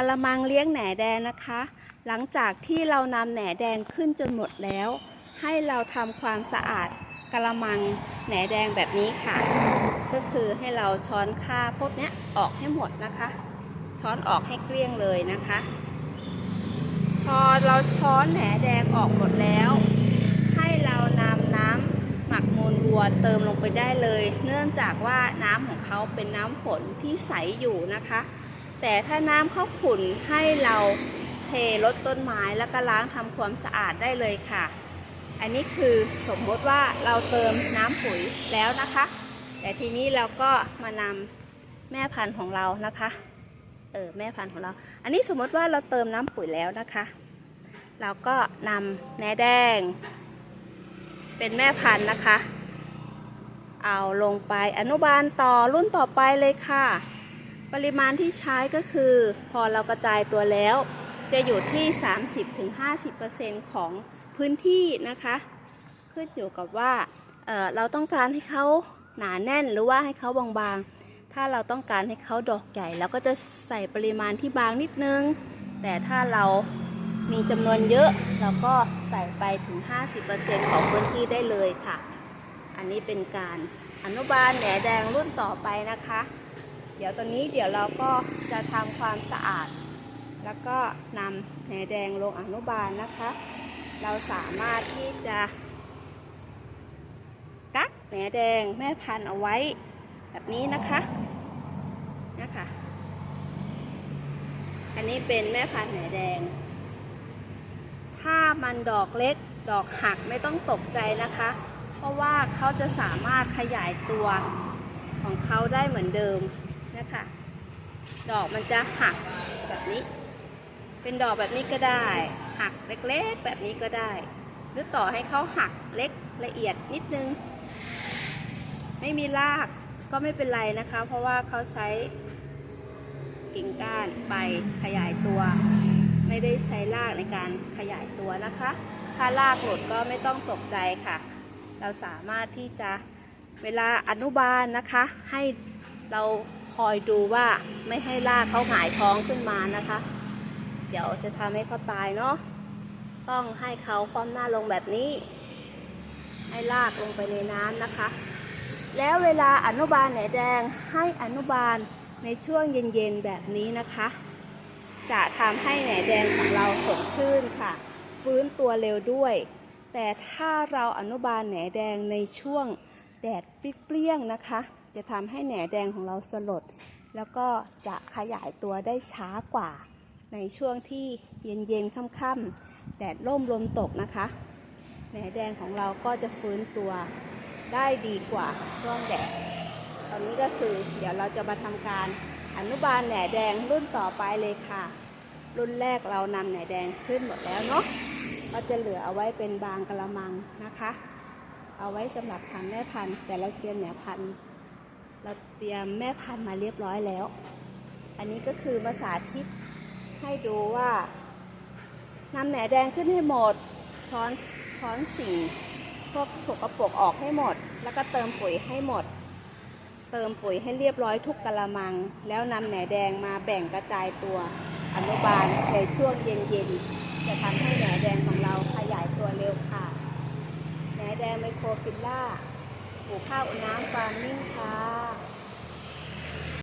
ะละมังเลี้ยงแหน่แดงนะคะ หลังจากที่เรานำแหน่แดงขึ้นจนหมดแล้ว ให้เราทำความสะอาดกะละมังแหน่แดงแบบนี้ค่ะ ก็คือให้เราช้อนค่าพวกเนี้ยออกให้หมดนะคะ ช้อนออกให้เกลี้ยงเลยนะคะ พอเราช้อนแหนแดงออกหมดแล้ว ให้เรานำน้ำหมักมูลวัวเติมลงไปได้เลย เนื่องจากว่าน้ำของเขาเป็นน้ำฝนที่ใสอยู่นะคะ แต่ถ้าน้ำเขาขุ่นให้เราเทรดต้นไม้แล้วก็ล้างทำความสะอาดได้เลยค่ะ อันนี้คือสมมติว่าเราเติมน้ำปุ๋ยแล้วนะคะ แต่ทีนี้เราก็มานำแม่พันธุ์ของเรานะคะ เออแม่พันธุ์ของเรา อันนี้สมมติว่าเราเติมน้ำปุ๋ยแล้วนะคะ เราก็นำแหนแดง เป็นแม่พันธุ์นะคะ เอาลงไปอนุบาลต่อรุ่นต่อไปเลยค่ะ ปริมาณที่ใช้ก็คือ พอเรากระจายตัวแล้ว จะอยู่ที่ 30-50%ของพื้นที่นะคะ ขึ้นอยู่กับว่าเเราต้องการให้เขาหนาแน่นหรือว่าให้เขาบางๆ ถ้าเราต้องการให้เขาดอกใหญ่เราก็จะใส่ปริมาณที่บางนิดนึง แต่ถ้าเรามีจำนวนเยอะเราก็ใส่ไปถึง 50%ของพื้นที่ได้เลยค่ะ อันนี้เป็นการอนุบาลแหนแดงรุ่นต่อไปนะคะ เดี๋ยวตอนนี้เดี๋ยวเราก็จะทำความสะอาด แล้วก็นำแหนแดงลงอนุบาลนะคะ เราสามารถที่จะ กักแหนแดงแม่พันธุ์เอาไว้แบบนี้นะคะนะคะ อันนี้เป็นแม่พันธุ์แหนแดง ถ้ามันดอกเล็กดอกหักไม่ต้องตกใจนะคะ เพราะว่าเขาจะสามารถขยายตัวของเขาได้เหมือนเดิม นะคะดอกมันจะหักแบบนี้ เป็นดอกแบบนี้ก็ได้ หักเล็กๆแบบนี้ก็ได้ หรือต่อให้เขาหักเล็กละเอียดนิดนึง ไม่มีรากก็ไม่เป็นไรนะคะ เพราะว่าเขาใช้กิ่งก้านใบขยายตัว ไม่ได้ใช้รากในการขยายตัวนะคะ ถ้ารากหลุดก็ไม่ต้องตกใจค่ะ เราสามารถที่จะเวลาอนุบาลนะคะ ให้เรา อยดูว่าไม่ให้รากเขาหายท้องขึ้นมานะคะ เดี๋ยวจะทำให้เขาตายเนาะต้องให้เขาคว่ำหน้าลงแบบนี้ ให้ลากลงไปในน้ำนะคะ แล้วเวลาอนุบาลไหนแดงให้อนุบาลในช่วงเย็นๆแบบนี้นะคะ จะทำให้แหนแดงของเราสดชื่นค่ะ ฟื้นตัวเร็วด้วย แต่ถ้าเราอนุบาลแหนแดงในช่วงแดดเปรี้ยงๆนะคะ จะทำให้แหนแดงของเราสลด แล้วก็จะขยายตัวได้ช้ากว่า ในช่วงที่เย็นๆค่ำๆแดดร่มลมตกนะคะแหนแดงของเราก็จะฟื้นตัวได้ดีกว่าช่วงแดด ตอนนี้ก็คือเดี๋ยวเราจะมาทำการอนุบาลแหนแดงรุ่นต่อไปเลยค่ะ รุ่นแรกเรานำแหนแดงขึ้นหมดแล้วเนาะเราจะเหลือเอาไว้เป็นบางกระมังนะคะ เอาไว้สำหรับทำแม่พันธุ์แต่เราเตรียมแหนพันธุ์ เราเตรียมแม่พันธุ์มาเรียบร้อยแล้ว อันนี้ก็คือมาสาธิตให้ดูว่านำแหนแดงขึ้นให้หมด ช้อนช้อนสิ่งพวกสกปรกออกให้หมด แล้วก็เติมปุ๋ยให้หมด เติมปุ๋ยให้เรียบร้อยทุกกะละมัง แล้วนำแหนแดงมาแบ่งกระจายตัวอนุบาลในช่วงเย็นๆ จะทำให้แหนแดงของเราขยายตัวเร็วค่ะ แหนแดงไมโครฟิลล่า ปลูกข้าวอุน้ำฟาร์มมิ่งค่ะ